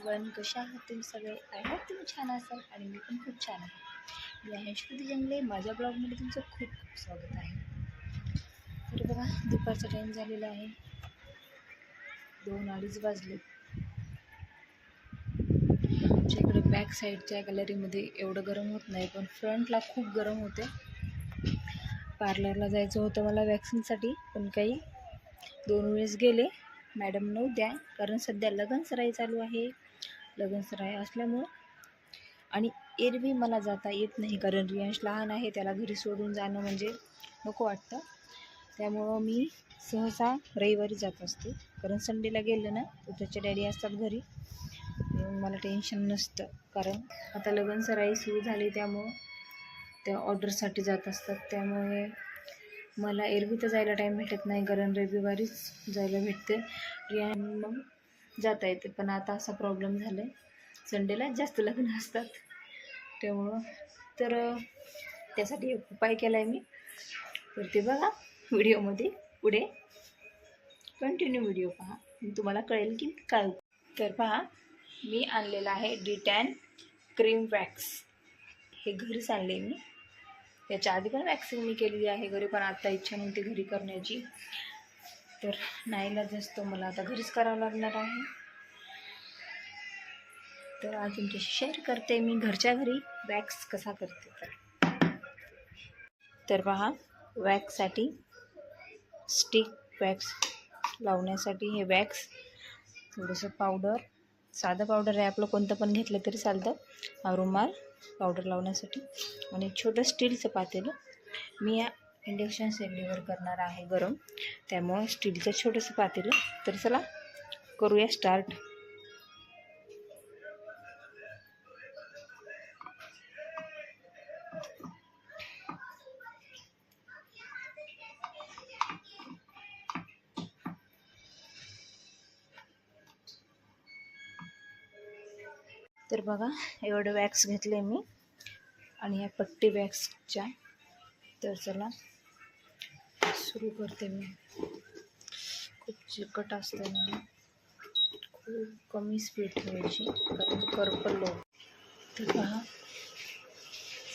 Everyone कशा आहात तुम्ही सगळे? आय होप तुम्ही छान असाल आणि मी पण खूप छान आहे. मी आहे श्रुती जंगले. माझ्या ब्लॉगमध्ये तुमचं खूप खूप स्वागत आहे. तर बघा दुपारचा टाईम झालेला आहे. दोन अडीच वाजले. आमच्या इकडे बॅक साईडच्या गॅलरीमध्ये एवढं गरम होत नाही पण फ्रंटला खूप गरम होते. पार्लरला जायचं होतं मला वॅक्सिनसाठी पण काही दोन वेळेस गेले. मॅडम नऊ द्या कारण सध्या लगनसराई चालू आहे. लगनसराई असल्यामुळं. आणि एरवी मला जाता येत नाही कारण रियांश लहान आहे त्याला घरी सोडून जाणं म्हणजे नको वाटतं. त्यामुळं मी सहसा रविवारी जात असते. कारण संडेला गेलं ना तर त्याचे डॅडी असतात घरी. मला टेन्शन नसतं. कारण आता लगनसराई सुरू झाली त्यामुळं त्या ऑर्डरसाठी जात असतात. त्यामुळे मला एरवी तर जायला टाईम भेटत नाही कारण रविवारीच जायला भेटते. रिया मग जाता येते पण आता असा प्रॉब्लेम झाला आहे संडेला जास्त लग्न असतात. त्यामुळं तर त्यासाठी एक उपाय केला आहे मी. तर ते बघा व्हिडिओमध्ये पुढे. कंटिन्यू व्हिडिओ पहा. तुम्हाला कळेल की काय तर पहा मी आणलेलं आहे डिटॅन क्रीम वॅक्स हे घरीच आणले मी. याच्या आधी पण वॅक्सिंग मी केलेली आहे घरी पण आत्ता इच्छा नव्हती घरी करण्याची. तर नाहीला असतो मला आता घरीच करावं लागणार आहे. तर आज तुमच्याशी शेअर करते मी घरच्या घरी. वॅक्स कसा करते तर. तर पहा वॅक्ससाठी स्टिक वॅक्स लावण्यासाठी हे वॅक्स थोडंसं पावडर साधं पावडर आहे आपलं कोणतं पण घेतलं तरी चालतं. रुमाल पावडर लावण्यासाठी. आणि छोटं स्टीलचं पातेलं. मी या इंडक्शन शेगडीवर करणार आहे गरम. त्यामुळं स्टीलचं छोटंसं पातेलं. तर चला करूया स्टार्ट तर बघा एवढं वॅक्स घेतले मी. आणि या पट्टी वॅक्सच्या तर चला सुरू करते मी. खूप चिकट असतं ना खूप कमी स्पीड ठेवायची कारण करपलो तर पहा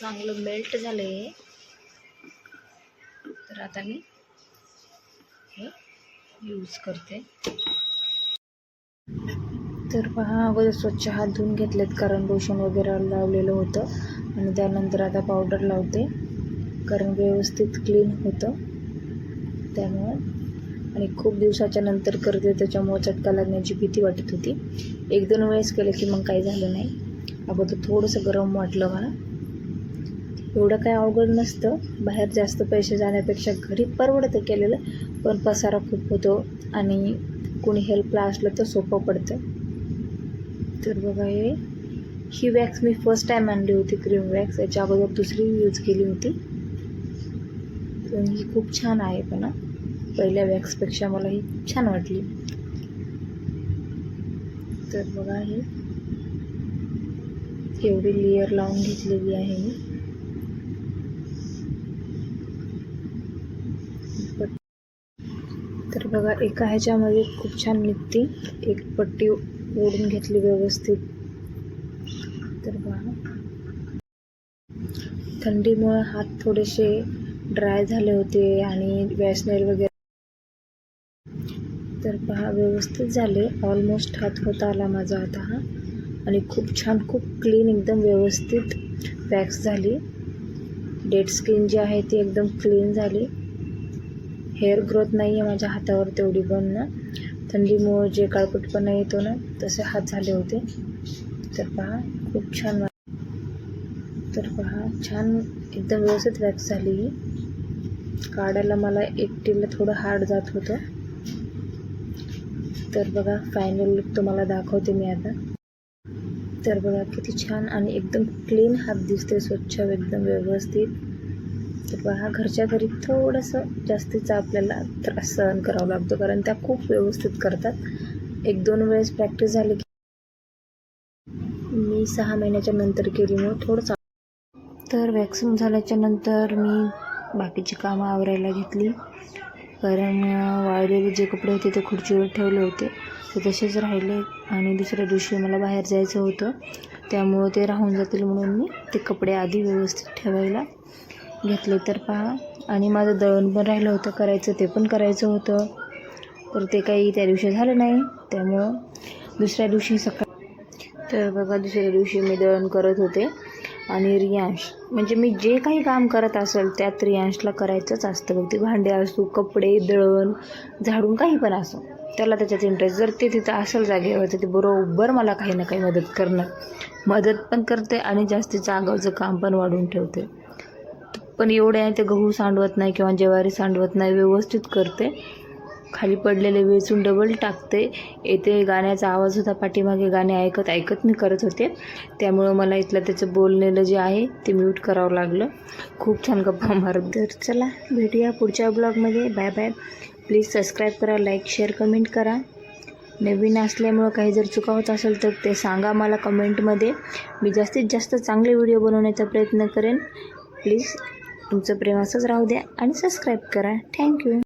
चांगलं मेल्ट झालं आहे तर आता मी हे यूज करते. तर पहा अगोदर स्वच्छ हात धुवून घेतलेत कारण लोशन वगैरे लावलेलं होतं. आणि त्यानंतर आता पावडर लावते. कारण व्यवस्थित क्लीन होतं. त्यामुळं. आणि खूप दिवसाच्या नंतर करते त्याच्यामुळं चटका लागण्याची भीती वाटत होती. एक दोन वेळेस केलं की मग काही झालं नाही. अगोदर थोडंसं गरम वाटलं मला. एवढं काय अवघड नसतं. बाहेर जास्त पैसे जाण्यापेक्षा घरी परवडतं केलेलं पण पसारा खूप होतो आणि कोणी हेल्पला असलं तर सोपं पडतं. तर बघा हे. ही वॅक्स मी फर्स्ट टाईम आणली होती क्रीम वॅक्स याच्या अगोदर दुसरी यूज केली होती. पण ही खूप छान आहे पण पहिल्या वॅक्सपेक्षा मला ही छान वाटली. तर बघा हे. एवढी लेअर लावून घेतलेली आहे मी. तर बघा एका ह्याच्यामध्ये खूप छान निघते. एक पट्टी ओढून घेतली व्यवस्थित. तर बघा. थंडीमुळे हात थोडेसे ड्राय झाले होते आणि वॅसनेल वगैरे. तर पहा व्यवस्थित झाले. ऑलमोस्ट हात होत आला माझा आता हा. आणि खूप छान खूप क्लीन एकदम व्यवस्थित वॅक्स झाली. डेड स्किन जी आहे ती एकदम क्लीन झाली. हेअर ग्रोथ नाही आहे माझ्या हातावर तेवढी पण ना. थंडीमुळं जे काळपटपणा येतो ना तसे हात झाले होते. तर पहा खूप छान वा तर पहा छान एकदम व्यवस्थित वॅक्स झाली ही. काढायला मला एकटीला थोडं हार्ड जात होतं. तर बघा फायनल लुक तुम्हाला दाखवते मी आता. तर बघा किती छान आणि एकदम क्लीन हात दिसते स्वच्छ एकदम व्यवस्थित. तर पहा घरच्या घरी थोडंसं जास्तीचा आपल्याला त्रास सहन करावा लागतो कारण त्या खूप व्यवस्थित करतात. एक दोन वेळेस प्रॅक्टिस झाली की मी सहा महिन्याच्या नंतर केलीमुळे थोडंसं तर वॅक्सिन झाल्याच्यानंतर मी बाकीची कामं आवरायला घेतली. कारण वाळलेले जे कपडे होते ते खुर्चीवर ठेवले होते. ते तसेच राहिले आणि दुसऱ्या दिवशी मला बाहेर जायचं होतं. त्यामुळं ते राहून जातील म्हणून मी ते कपडे आधी व्यवस्थित ठेवायला घेतले. तर पहा आणि माझं दळण पण राहिलं होतं. करायचं ते पण करायचं होतं. तर ते काही त्या दिवशी झालं नाही. त्यामुळं दुसऱ्या दिवशी सकाळ तर बघा दुसऱ्या दिवशी मी दळण करत होते. आणि रियांश. म्हणजे मी जे काही काम करत असेल त्यात रियांशला करायचंच असतं. बघ ते भांडे असो कपडे दळण झाडून काही पण असो त्याला त्याच्यात इंटरेस्ट जर ते तिथं असेल जागेवर तर ते बरोबर मला काही ना काही मदत करणार. मदत पण करते आणि जास्तीचं आगावचं काम पण वाढून ठेवते. पण एवढे आहे ते गहू सांडवत नाही किंवा ज्वारी सांडवत नाही व्यवस्थित करते. खाली पडलेले वेचून डबल टाकते. येथे गाण्याचा आवाज होता पाठीमागे गाणे ऐकत ऐकत मी करत होते. त्यामुळं मला इथलं त्याचं बोललेलं जे आहे ते म्यूट करावं लागलं. खूप छान गप्पा मारत तर चला भेटूया पुढच्या ब्लॉगमध्ये बाय बाय प्लीज सबस्क्राईब करा लाईक शेअर कमेंट करा. नवीन असल्यामुळं काही जर चुका होत असेल तर ते सांगा मला कमेंटमध्ये. मी जास्तीत जास्त चांगले व्हिडिओ बनवण्याचा प्रयत्न करेन. प्लीज तुमचं प्रेम असंच राहू द्या आणि सबस्क्राईब करा. थँक्यू